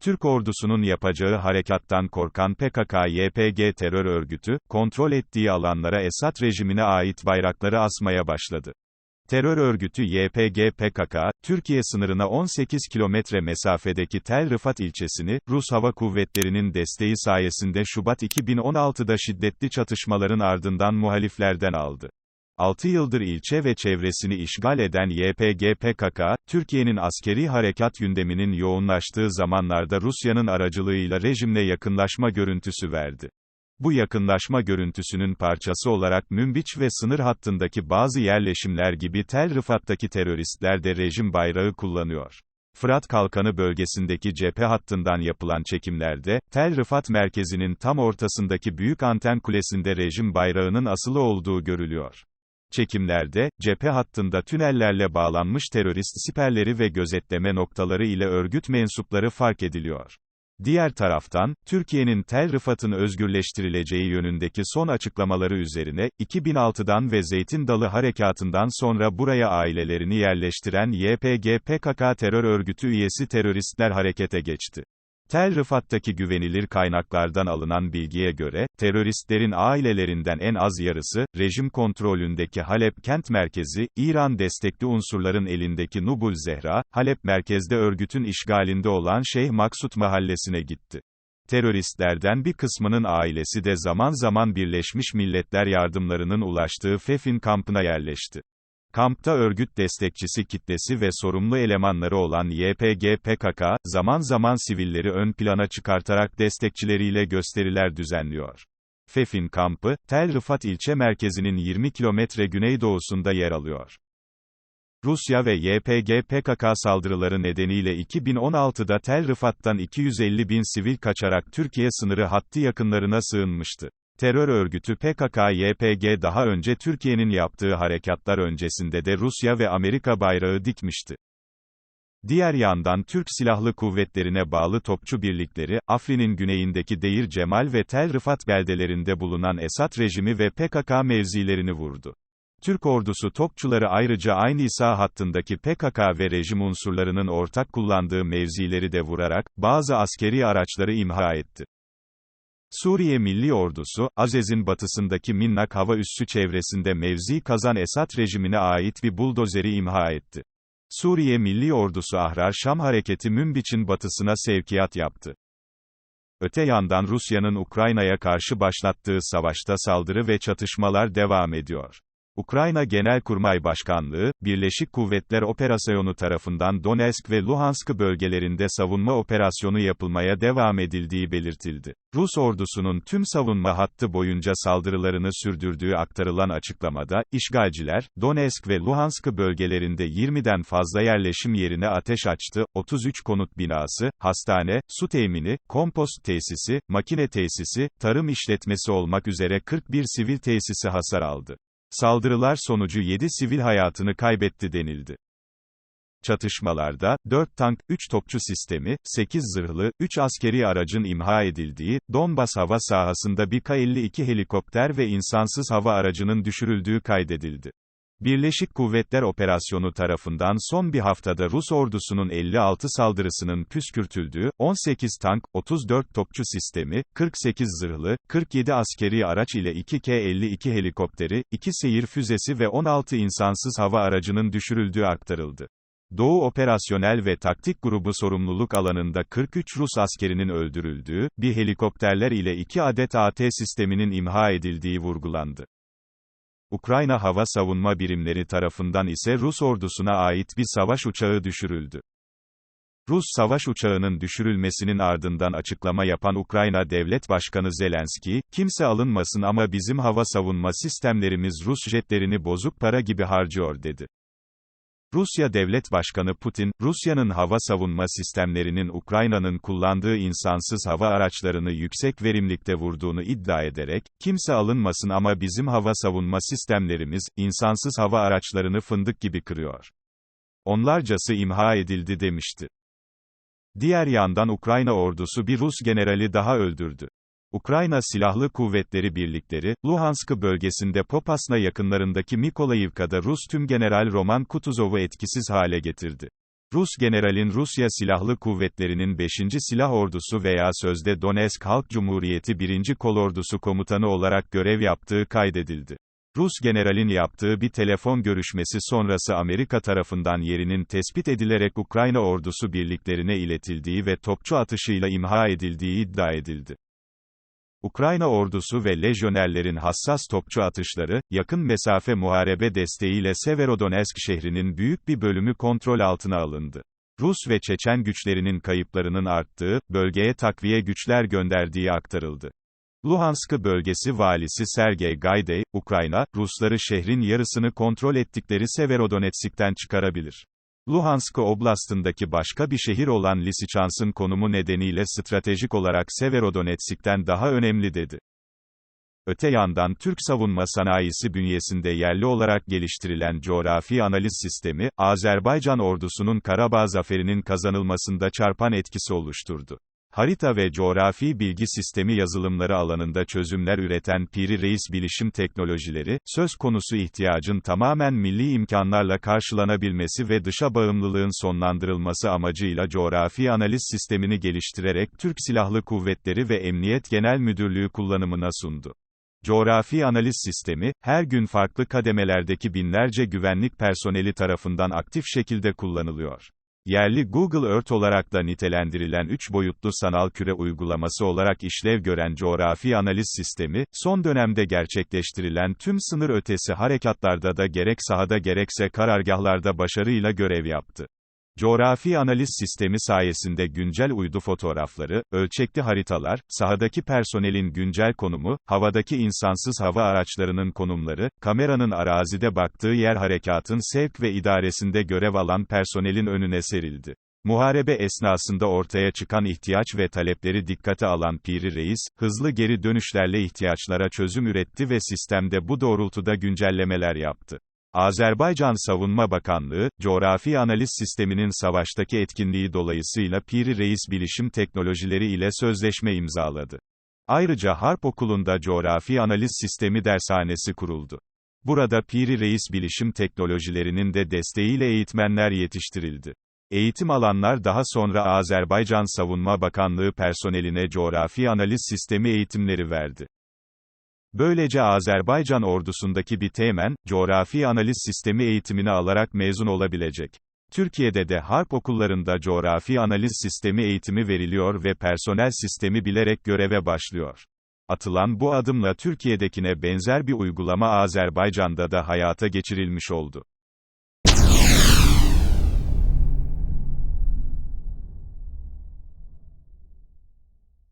Türk ordusunun yapacağı harekattan korkan PKK-YPG terör örgütü, kontrol ettiği alanlara Esad rejimine ait bayrakları asmaya başladı. Terör örgütü YPG-PKK, Türkiye sınırına 18 kilometre mesafedeki Tel Rifat ilçesini, Rus Hava Kuvvetleri'nin desteği sayesinde Şubat 2016'da şiddetli çatışmaların ardından muhaliflerden aldı. 6 yıldır ilçe ve çevresini işgal eden YPG-PKK, Türkiye'nin askeri harekat gündeminin yoğunlaştığı zamanlarda Rusya'nın aracılığıyla rejimle yakınlaşma görüntüsü verdi. Bu yakınlaşma görüntüsünün parçası olarak Münbiç ve sınır hattındaki bazı yerleşimler gibi Tel Rifat'taki teröristler de rejim bayrağı kullanıyor. Fırat Kalkanı bölgesindeki cephe hattından yapılan çekimlerde, Tel Rifat merkezinin tam ortasındaki büyük anten kulesinde rejim bayrağının asılı olduğu görülüyor. Çekimlerde, cephe hattında tünellerle bağlanmış terörist siperleri ve gözetleme noktaları ile örgüt mensupları fark ediliyor. Diğer taraftan, Türkiye'nin Tel Rifat'ın özgürleştirileceği yönündeki son açıklamaları üzerine, 2006'dan ve Zeytin Dalı Harekatı'ndan sonra buraya ailelerini yerleştiren YPG-PKK terör örgütü üyesi teröristler harekete geçti. Tel Rifat'taki güvenilir kaynaklardan alınan bilgiye göre, teröristlerin ailelerinden en az yarısı, rejim kontrolündeki Halep kent merkezi, İran destekli unsurların elindeki Nubul Zehra, Halep merkezde örgütün işgalinde olan Şeyh Maksut mahallesine gitti. Teröristlerden bir kısmının ailesi de zaman zaman Birleşmiş Milletler yardımlarının ulaştığı Fefin kampına yerleşti. Kampta örgüt destekçisi kitlesi ve sorumlu elemanları olan YPG-PKK, zaman zaman sivilleri ön plana çıkartarak destekçileriyle gösteriler düzenliyor. Fefin kampı, Tel Rifat ilçe merkezinin 20 kilometre güneydoğusunda yer alıyor. Rusya ve YPG-PKK saldırıları nedeniyle 2016'da Tel Rifat'tan 250 bin sivil kaçarak Türkiye sınırı hattı yakınlarına sığınmıştı. Terör örgütü PKK-YPG daha önce Türkiye'nin yaptığı harekatlar öncesinde de Rusya ve Amerika bayrağı dikmişti. Diğer yandan Türk Silahlı Kuvvetlerine bağlı topçu birlikleri, Afrin'in güneyindeki Deir Cemal ve Tel Rifat beldelerinde bulunan Esad rejimi ve PKK mevzilerini vurdu. Türk ordusu topçuları ayrıca aynı İsa hattındaki PKK ve rejim unsurlarının ortak kullandığı mevzileri de vurarak, bazı askeri araçları imha etti. Suriye Milli Ordusu, Azez'in batısındaki Minnak hava üssü çevresinde mevzi kazan Esad rejimine ait bir buldozeri imha etti. Suriye Milli Ordusu Ahrar Şam Hareketi Münbiç'in batısına sevkiyat yaptı. Öte yandan Rusya'nın Ukrayna'ya karşı başlattığı savaşta saldırı ve çatışmalar devam ediyor. Ukrayna Genelkurmay Başkanlığı, Birleşik Kuvvetler Operasyonu tarafından Donetsk ve Luhansk bölgelerinde savunma operasyonu yapılmaya devam edildiği belirtildi. Rus ordusunun tüm savunma hattı boyunca saldırılarını sürdürdüğü aktarılan açıklamada, işgalciler, Donetsk ve Luhansk bölgelerinde 20'den fazla yerleşim yerine ateş açtı, 33 konut binası, hastane, su temini, kompost tesisi, makine tesisi, tarım işletmesi olmak üzere 41 sivil tesisi hasar aldı. Saldırılar sonucu 7 sivil hayatını kaybetti denildi. Çatışmalarda, 4 tank, 3 topçu sistemi, 8 zırhlı, 3 askeri aracın imha edildiği, Donbas hava sahasında bir K-52 helikopter ve insansız hava aracının düşürüldüğü kaydedildi. Birleşik Kuvvetler Operasyonu tarafından son bir haftada Rus ordusunun 56 saldırısının püskürtüldüğü, 18 tank, 34 topçu sistemi, 48 zırhlı, 47 askeri araç ile 2 K-52 helikopteri, 2 seyir füzesi ve 16 insansız hava aracının düşürüldüğü aktarıldı. Doğu Operasyonel ve Taktik Grubu sorumluluk alanında 43 Rus askerinin öldürüldüğü, bir helikopterler ile 2 adet AT sisteminin imha edildiği vurgulandı. Ukrayna hava savunma birimleri tarafından ise Rus ordusuna ait bir savaş uçağı düşürüldü. Rus savaş uçağının düşürülmesinin ardından açıklama yapan Ukrayna Devlet Başkanı Zelenski, kimse alınmasın ama bizim hava savunma sistemlerimiz Rus jetlerini bozuk para gibi harcıyor dedi. Rusya Devlet Başkanı Putin, Rusya'nın hava savunma sistemlerinin Ukrayna'nın kullandığı insansız hava araçlarını yüksek verimlilikte vurduğunu iddia ederek, kimse alınmasın ama bizim hava savunma sistemlerimiz, insansız hava araçlarını fındık gibi kırıyor. Onlarcası imha edildi demişti. Diğer yandan Ukrayna ordusu bir Rus generali daha öldürdü. Ukrayna Silahlı Kuvvetleri birlikleri, Luhansk bölgesinde Popasna yakınlarındaki Mikolayivka'da Rus Tümgeneral Roman Kutuzov'u etkisiz hale getirdi. Rus generalin Rusya Silahlı Kuvvetleri'nin 5. Silah Ordusu veya sözde Donetsk Halk Cumhuriyeti 1. Kolordusu komutanı olarak görev yaptığı kaydedildi. Rus generalin yaptığı bir telefon görüşmesi sonrası Amerika tarafından yerinin tespit edilerek Ukrayna ordusu birliklerine iletildiği ve topçu atışıyla imha edildiği iddia edildi. Ukrayna ordusu ve lejyonerlerin hassas topçu atışları, yakın mesafe muharebe desteğiyle Severodonetsk şehrinin büyük bir bölümü kontrol altına alındı. Rus ve Çeçen güçlerinin kayıplarının arttığı, bölgeye takviye güçler gönderdiği aktarıldı. Luhansk bölgesi valisi Sergey Gaidey, Ukrayna, Rusları şehrin yarısını kontrol ettikleri Severodonetsk'ten çıkarabilir. Luhansk oblastındaki başka bir şehir olan Lysychansk'ın konumu nedeniyle stratejik olarak Severodonetsk'ten daha önemli dedi. Öte yandan Türk savunma sanayisi bünyesinde yerli olarak geliştirilen coğrafi analiz sistemi, Azerbaycan ordusunun Karabağ zaferinin kazanılmasında çarpan etkisi oluşturdu. Harita ve coğrafi bilgi sistemi yazılımları alanında çözümler üreten Piri Reis Bilişim Teknolojileri, söz konusu ihtiyacın tamamen milli imkanlarla karşılanabilmesi ve dışa bağımlılığın sonlandırılması amacıyla coğrafi analiz sistemini geliştirerek Türk Silahlı Kuvvetleri ve Emniyet Genel Müdürlüğü kullanımına sundu. Coğrafi analiz sistemi, her gün farklı kademelerdeki binlerce güvenlik personeli tarafından aktif şekilde kullanılıyor. Yerli Google Earth olarak da nitelendirilen 3 boyutlu sanal küre uygulaması olarak işlev gören coğrafi analiz sistemi, son dönemde gerçekleştirilen tüm sınır ötesi harekatlarda da gerek sahada gerekse karargahlarda başarıyla görev yaptı. Coğrafi analiz sistemi sayesinde güncel uydu fotoğrafları, ölçekli haritalar, sahadaki personelin güncel konumu, havadaki insansız hava araçlarının konumları, kameranın arazide baktığı yer harekatın sevk ve idaresinde görev alan personelin önüne serildi. Muharebe esnasında ortaya çıkan ihtiyaç ve talepleri dikkate alan Piri Reis, hızlı geri dönüşlerle ihtiyaçlara çözüm üretti ve sistemde bu doğrultuda güncellemeler yaptı. Azerbaycan Savunma Bakanlığı, coğrafi analiz sisteminin savaştaki etkinliği dolayısıyla Piri Reis Bilişim Teknolojileri ile sözleşme imzaladı. Ayrıca Harp Okulu'nda coğrafi analiz sistemi dershanesi kuruldu. Burada Piri Reis Bilişim Teknolojilerinin de desteğiyle eğitmenler yetiştirildi. Eğitim alanlar daha sonra Azerbaycan Savunma Bakanlığı personeline coğrafi analiz sistemi eğitimleri verdi. Böylece Azerbaycan ordusundaki bir teğmen, coğrafi analiz sistemi eğitimini alarak mezun olabilecek. Türkiye'de de harp okullarında coğrafi analiz sistemi eğitimi veriliyor ve personel sistemi bilerek göreve başlıyor. Atılan bu adımla Türkiye'dekine benzer bir uygulama Azerbaycan'da da hayata geçirilmiş oldu.